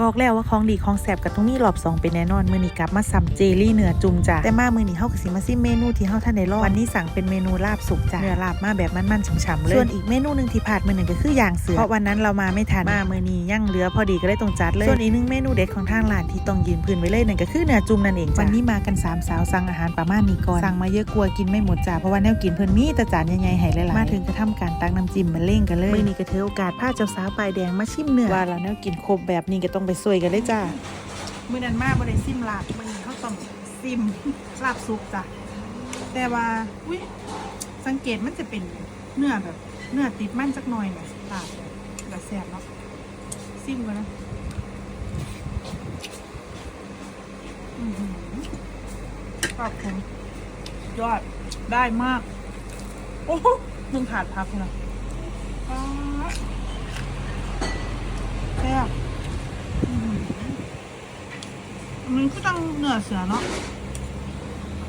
บอกแล้วว่าของดีของแสบกับตรงนี้รอบสองเป็นแน่นอน มือนี้กลับมาซ้ำเจลลี่เนื้อจุ่มจ้ะแต่มามือนี้เฮาก็สิมาซิมเมนูที่เฮาท่านได้ลองวันนี้สั่งเป็นเมนูลาบสุกจ้ะเนื้อลาบมาแบบมันๆฉ่ำๆเลยส่วนอีกเมนูหนึงที่พลาดมือหนึ่งก็คือย่างเสือเพราะวันนั้นเรามาไม่ทันมามือนี้ย่างเหลือพอดีก็เลยต้องจัดเลยส่วนอีกหนึงเมนูเด็ดของทางร้านที่ต้องยืนพื้นไว้เลยนั่นก็คือเนื้อจุ่มนั่นเองจ้ะวันนี้มากันสามสาวสั่งอาหารประมาณนี้ก่อนสั่งมาเยอะกลัวกินไม่หมดจ้ะเพราะว่าแนวกินเพิ่นมีแต่จานใหญ่ๆให้หลายๆมาถึงก็ทำการตักน้ำจิ้มมาเล่งกันเลยมือนี้ก็ถือโอกาสพาเจ้าสาวปลายแดงมาชิมเนื้อว่าเราแนวกินครบแบบนี้ก็ต้องไปซวยกันเลยจ้ามือนั้นมาบ่ได้ซิมลาบมือนี้เขาต้องซิมลาบซุปจ้ะแต่ว่าอุ้ยสังเกตมันจะเป็นเนื้อแบบ เนื้อติดมันจักหน่อยเนี่ยลาบแบบแซ่บเนาะซิมกันนะขอบคุณยอดได้มาก โอ้โหมึงขาดพักนะป๊าดแซ่บอื้อหือ มันก็ต้องเหนือเสือเนาะ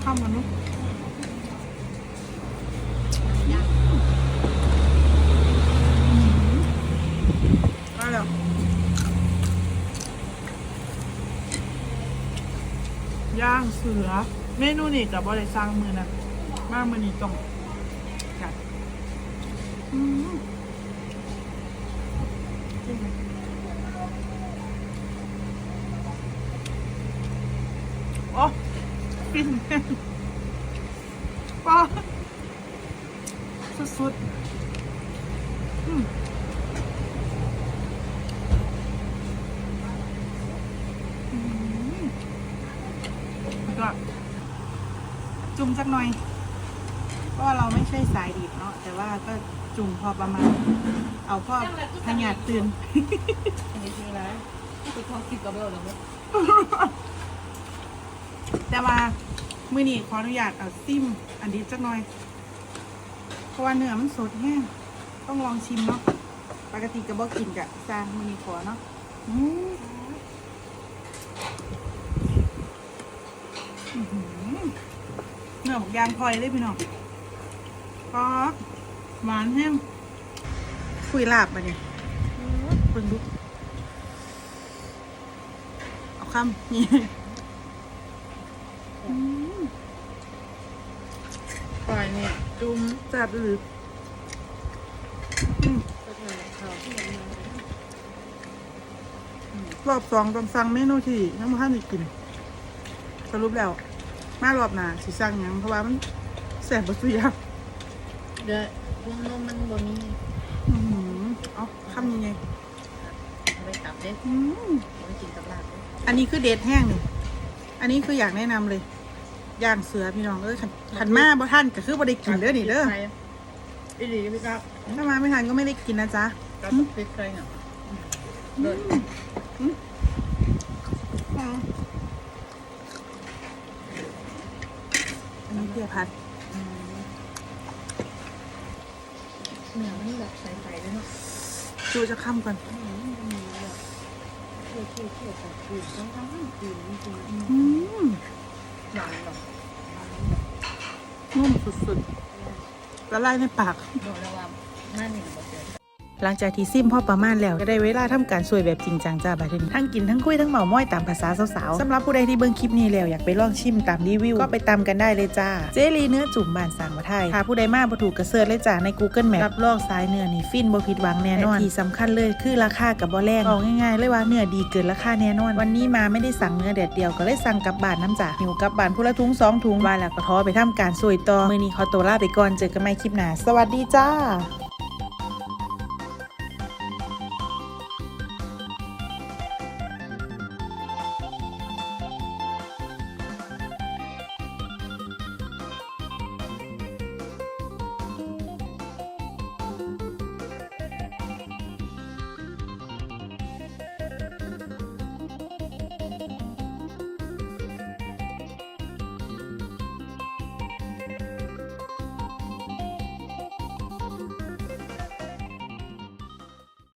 ข้ามกันเนุ๊กย่างเสือ เมนูนี่กับบริสร้างมือนะมากมือนี้ต้องจัดอืมจริงไหม โอ้ ฟินแน่ป้าสุดๆอืมอืมแล้วก็จุ่มสักหน่อย เพราะว่าเราไม่ใช่สายดิบเนาะแต่ว่าก็จุ่มพอประมาณ เอาพ่อพยาดตื่นอันนี้คืออะไรคือท้องคิดกับเราเลยมั้ย แต่ว่ามือนี้ขออนุญาตเอาซิมอันนี้จักหน่อย เพราะว่าเนื้อมันสดแห้งต้องลองชิมเนาะปกติก็บอกกินกะจานมือนี้ขอเนาะอืมเนื้อหมกยางพลอยเลยพี่น้องก็หวานแห้งคุยลาบมาเนี่ยเพิ่งดูเอาคำนี่ ปล่อยเนี่ยจุ่มแซ่บหรือก็ทานข้าวที่มันมารอบสองต้องสั่งเมนูที่ยังไม่ทันได้กิน สรุปแล้ว มารอบหน้าสิสั่งหยังเพราะว่ามันแซ่บบ่สุดอยางเดี๋ยวพวงนมมันบ่มีอื้อหือเอาคำยังไงเอาไปตับเด็ดอืมเอาไปกินกับลาบเด้อันนี้คือเด็ดแห้งนี่อันนี้คืออยากแนะนำเลย ย่างเสือพี่น้องเอ้ยขันขันมาบ่ท่านก็คือบ่ได้กินเด้อนี่เด้ออีหลีพี่ครับถ้ามาไม่ทันก็ไม่ได้กินนะจ๊ะกับพริกไทยเนี่ยเลิศอันนี้เพียพัดอืมเนื้อมันแบบใสๆเลยเนาะจูจะค้ำก่อนอืมมันมีแบบเคี่ยวเคี่ยวเคี่ยวกับกลิ่นต้องทั้งกลิ่นจริงๆอืม อืม หวานหรอ นุ่มสุดๆละลายในปาก โดนระวังหน้าหนึ่งบอกเดียว หลังจากที่ซิมพ่อประมาณแล้วก็ได้เวลาทำการสวยแบบจริงจังจ้าบัดนี้ทั้งกินทั้งคุยทั้งเมาม้อยตามภาษาสาวๆสำหรับผู้ใดที่เบิ่งคลิปนี้แล้วอยากไปลองชิมตามรีวิว ก็ไปตามกันได้เลยจ้า เจลีเนื้อจุ่มบานสังวไทยถ้าผู้ใดมาบ่ถูกกระเซิร์ชเลยจ้าใน Google Map รับรองสายเนื้อนี่ฟินบ่ผิดหวังแน่นอนและที่สำคัญเลยคือราคากับบ่แรงบอกง่ายๆเลยว่าเนื้อดีเกินราคาแน่นอน วันนี้มาไม่ได้สั่งเนื้อแดดเดียวก็เลยสั่งกลับบ้านน้ำจ้าหิวกลับบ้านผู้ละถุงสองถุงว่าแล้วก็ท้อไปทำการสวยต่อมื้อนี้ขอตัวลาไปก่อนเจอกันใหม่คลิปหน้าสวัสดีจ้า